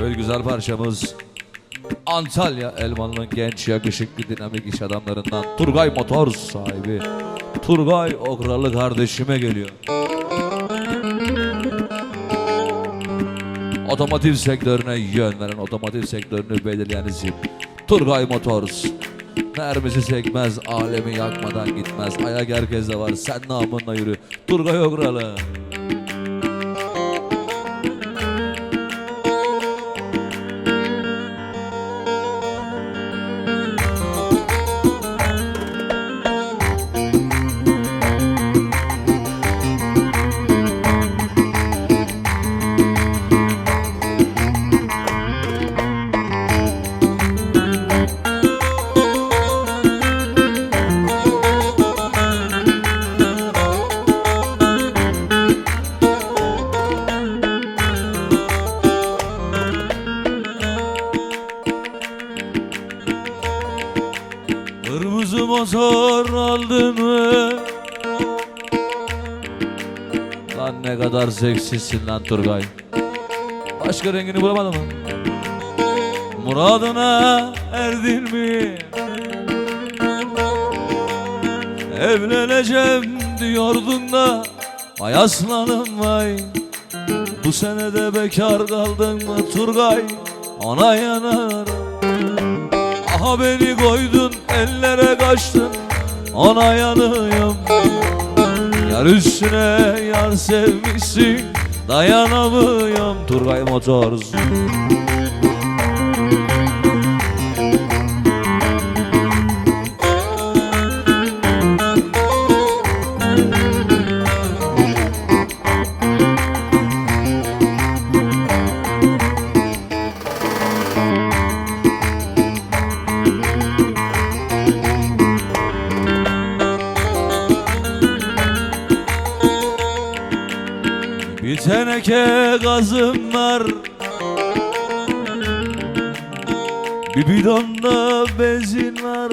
Evet güzel parçamız Antalya Elmalı'nın genç yakışıklı dinamik iş adamlarından Turgay Motor sahibi Turgay Okralı kardeşime geliyor. Otomotiv sektörüne yön veren, otomotiv sektörünü belirleyen isim Turgay Motors. Mermisi sekmez, alemi yakmadan gitmez. Ayak herkeste var, sen namınla yürü. Turgay Okralı. Kırmızı motor aldın mı? Lan ne kadar seksisin lan Turgay. Başka rengini bulamadın mı? Muradına erdin mi? Evleneceğim diyordun da Vay aslanım vay Bu senede bekar kaldın mı Turgay Ona yanar Aha beni koydun ellere kaçtın. Ona yanıyorum Yar üstüne yar sevmişsin. Dayanamıyorum Turgay Motors Bir teneke gazım var. Bir bidonda benzin var.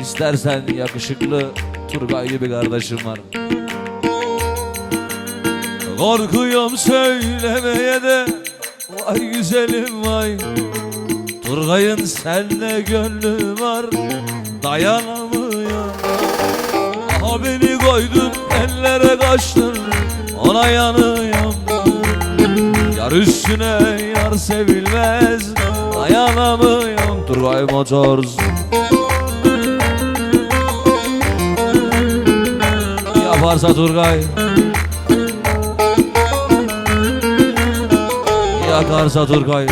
İstersen yakışıklı Turgaylı bir kardeşim var. Korkuyorum söylemeye de. Vay güzelim vay. Turgay'ın sende gönlü var. Dayanamıyor Aha beni koydun ellere kaçtın Ona yanıyorum. Yar üstüne yar sevilmez Dayanamıyorum Turgay Motors Yaparsa Turgay. Yakarsa Turgay